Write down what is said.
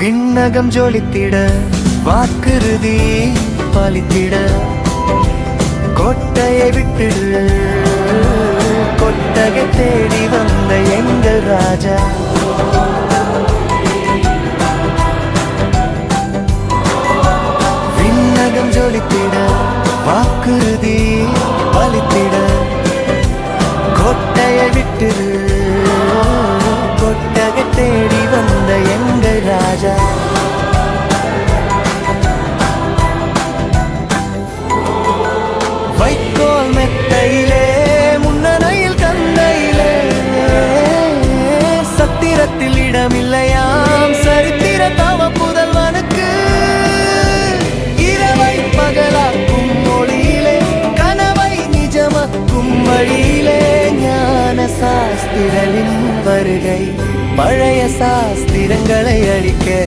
விண்ணகம் ஜொலித்திட வாக்குறுதி பாலித்திட. கொட்டையை விட்டுடு கொட்டகை தேடி வந்த எங்கள் ராஜா. விண்ணகம் ஜொலித்திட வாக்குறுதி பலித்திட. கொட்டையை விட்டுடு ராஜா வைக்கோல் மெத்தையிலே முன்னணையில் கந்தையிலே சத்திரத்தில் இடமில்லையாம் சரித்திர தவ புதல்வனுக்கு இரவை பகலாக்கும் மொழியிலே கனவை நிஜமக்கும் வழியிலே ஞான சாஸ்திரவின் வருகை பழைய சாஸ்திர சாஸ்திரங்களை அழிக்க.